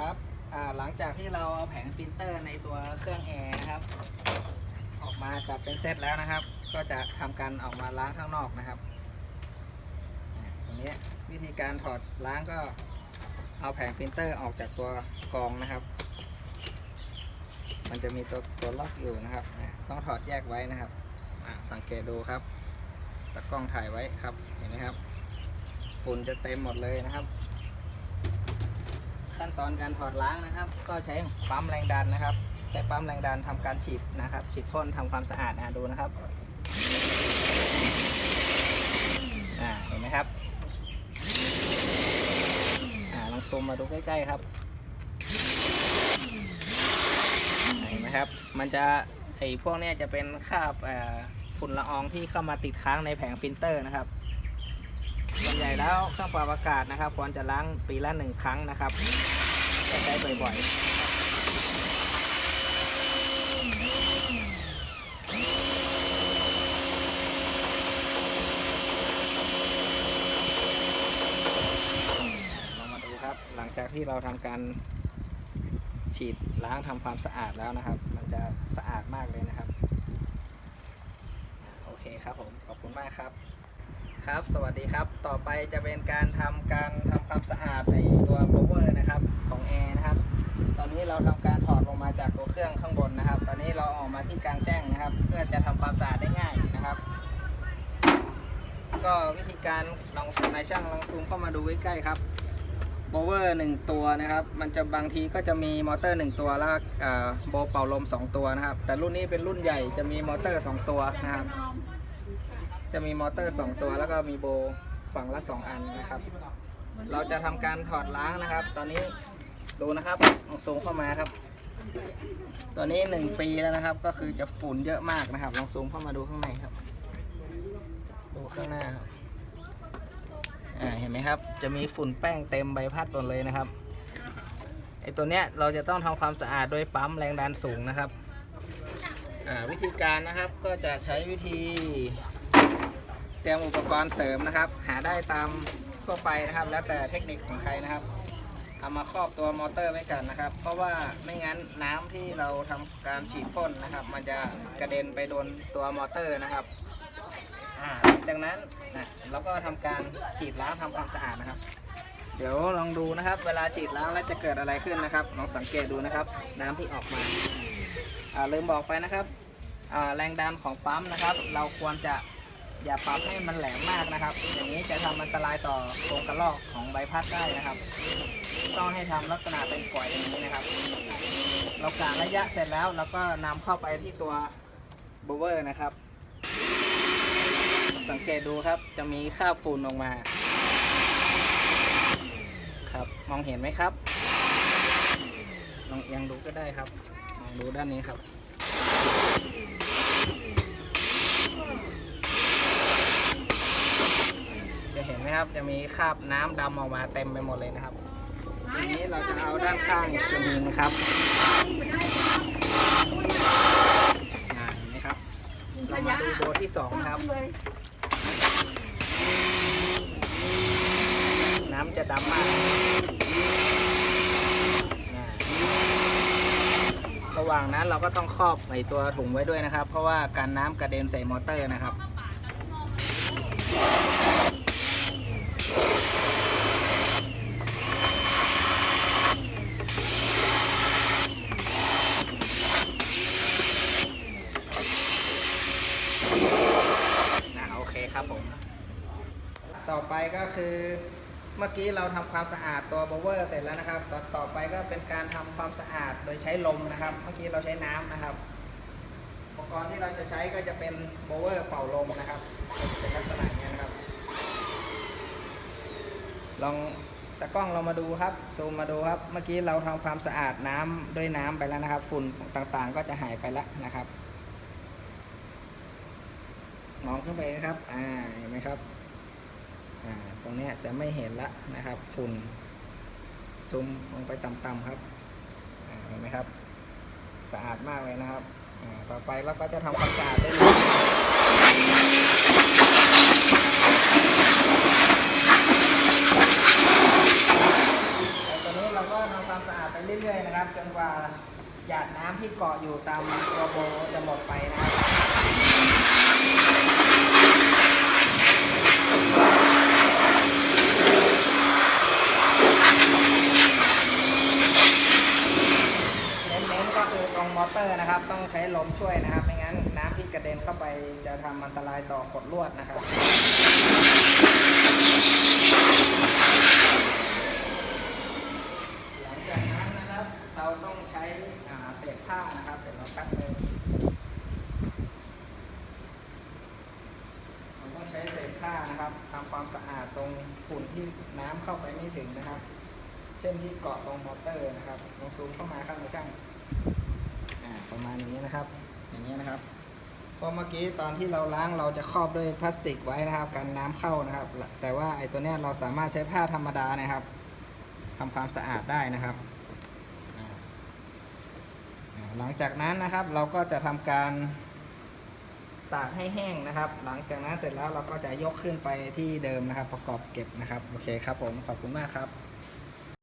ครับหลังจากที่เราเอาแผงฟิลเตอร์ในตัวเครื่องแอร์นะครับ ออกมาจัดเป็นเซตแล้วนะครับ ก็จะทำการออกมาล้างข้างนอกนะครับตรงนี้วิธีการถอดล้างก็เอาแผงฟิลเตอร์ออกจากตัวกรองนะครับ มันจะมีตัวตัวล็อกอยู่นะครับ ต้องถอดแยกไว้นะครับสังเกตดูครับตะกล้องถ่ายไว้ครับเห็นไหมครับฝุ่นจะเต็มหมดเลยนะครับ ขั้นตอนการถอดล้างนะครับ ก็ใช้ปั๊มแรงดันนะครับ ใช้ปั๊มแรงดันทำการฉีดนะครับ ฉีดพ่นทำความสะอาดนะดูนะครับอ่าเห็นไหมครับอ่าลองซูมมาดูใกล้ๆครับเห็นไหมครับ มันจะไอพวกนี้จะเป็นคราบฝุ่นละอองที่เข้ามาติดค้างในแผงฟิลเตอร์นะครับ ส่วนใหญ่แล้วเครื่องปรับอากาศนะครับควรจะล้างปีละหนึ่งครั้งนะครับจะใช้บ่อยๆลองมาดูครับหลังจากที่เราทำการฉีดล้างทำความสะอาดแล้วนะครับ มันจะสะอาดมากเลยนะครับ โอเคครับผม ขอบคุณมากครับ ครับ สวัสดีครับ ต่อไปจะเป็นการทำการทำความสะอาดในตัวโบเวอร์นะครับของแอร์นะครับ ตอนนี้เราทำการถอดลงมาจากตัวเครื่องข้างบนนะครับ ตอนนี้เราออกมาที่กลางแจ้งนะครับ เพื่อจะทำความสะอาดได้ง่ายนะครับ ก็วิธีการลองนายช่างลองซูมเข้ามาดูใกล้ๆครับโบเวอร์หนึ่งตัวนะครับ มันจะบางทีก็จะมีมอเตอร์หนึ่งตัวแล้วโบเป่าลมสองตัวนะครับ แต่รุ่นนี้เป็นรุ่นใหญ่จะมีมอเตอร์สองตัวนะครับ จะมีมอเตอร์ 2 ตัวแล้วก็มีโบฝั่งละ 2 อันนะครับ เราจะทำการถอดล้างนะครับ ตอนนี้ดูนะครับลองเข้ามาครับ ตัวนี้ 1 ปีแล้วนะครับ ก็คือจะฝุ่นเยอะมากนะครับ ลองซูมเข้ามาดูข้างในครับ ดูข้างหน้าครับอ่าเห็นไหมครับ จะมีฝุ่นแป้งเต็มใบพัดหมดเลยนะครับไอตัวเนี้ยเราจะต้องทำความสะอาดโดยปั๊มแรงดันสูงนะครับอ่าวิธีการนะครับก็จะใช้วิธี เตรียมอุปกรณ์เสริมนะครับ หาได้ตามทั่วไปนะครับ แล้วแต่เทคนิคของใครนะครับเอามาครอบตัวมอเตอร์ไว้กันนะครับ เพราะว่าไม่งั้นน้ำที่เราทำการฉีดพ่นนะครับ มันจะกระเด็นไปโดนตัวมอเตอร์นะครับอ่าจากนั้นนะเราก็ทำการฉีดล้างทำความสะอาดนะครับ เดี๋ยวลองดูนะครับ เวลาฉีดล้างแล้วจะเกิดอะไรขึ้นนะครับลองสังเกตดูนะครับ น้ำที่ออกมาอ่าลืมบอกไปนะครับแรงดันของปั๊มนะครับ เราควรจะ อย่าปรับให้มันแหลมมากนะครับ อย่างนี้จะทำอันตรายต่อโครงกระรอกของใบพัดได้นะครับ ต้องให้ทำลักษณะเป็นก่อยอย่างนี้นะครับ เรากะระยะเสร็จแล้วเราก็นำเข้าไปที่ตัวโบเวอร์นะครับ สังเกตดูครับจะมีคราบฝุ่นออกมา ครับมองเห็นไหมครับลองเอียงดูก็ได้ครับมองดูด้านนี้ครับ จะเห็นไหมครับ จะมีคราบน้ำดำออกมาเต็มไปหมดเลยนะครับ ทีนี้เราจะเอาด้านข้างอีกสวิงนะครับอ่าเห็นไหมครับ เรามาดูโบที่สองครับ น้ำจะดำมากอ่าระหว่างนั้นเราก็ต้องครอบในตัวถุงไว้ด้วยนะครับ เพราะว่าการน้ำกระเด็นใส่มอเตอร์นะครับ นะโอเครับผม ต่อไปก็คือเมื่อกี้เราทำความสะอาดตัวโบเวอร์เสร็จแล้วนะครับ ต่อต่อไปก็เป็นการทำความสะอาดโดยใช้ลมนะครับ เมื่อกี้เราใช้น้ำนะครับ อุปกรณ์ที่เราจะใช้ก็จะเป็นโบเวอร์เป่าลมนะครับ เป็นลักษณะอย่างนี้นะครับ ลองตะกล้องเรามาดูครับ ซูมมาดูครับ เมื่อกี้เราทำความสะอาดน้ำด้วยน้ำไปแล้วนะครับ ฝุ่นต่างๆ ก็จะหายไปแล้วนะครับ มองขึ้นไปนะครับ อ่า เห็นไหมครับ อ่า ตรงนี้จะไม่เห็นละนะครับ ฝุ่นซูมลงไปต่ำๆครับ อ่า เห็นไหมครับ สะอาดมากเลยนะครับ อ่า ต่อไปเราก็จะทำความสะอาดได้เลยตอนนี้เราก็ทำความความสะอาดไปเรื่อยๆนะครับ จนกว่าหยาดน้ำที่เกาะอยู่ตามตัวโบจะหมดไปนะครับ เน้นๆก็คื อตรงมอเตอร์นะครับ ต้องใช้ลมช่วยนะครับ ไม่งั้นน้ำที่กระเด็นเข้าไปจะทำอันตรายต่อขดลวดนะครับหลังจากนั้นนะครับเราต้องใช้เศษผ้านะครับเดี๋ยวเราคัดเลยเราต้องใช้เศษผ้านะครับทำความสะอาดตรงฝุ่นที่น้ำเข้าไปไม่ถึงนะครับ เช่นที่เกาะตรงมอเตอร์นะครับลองซูมเข้ามาครับในช่าง ประมาณนี้นะครับ อย่างนี้นะครับพราะเมื่อกี้ตอนที่เราล้างเราจะครอบด้วยพลาสติกไว้นะครับกันน้ำเข้านะครับ แต่ว่าไอ้ตัวเนี้ยเราสามารถใช้ผ้าธรรมดานะครับทำความสะอาดได้นะครับ หลังจากนั้นนะครับเราก็จะทำการตากให้แห้งนะครับ หลังจากนั้นเสร็จแล้วเราก็จะยกขึ้นไปที่เดิมนะครับ ประกอบเก็บนะครับโอเคครับผมขอบคุณมากครับ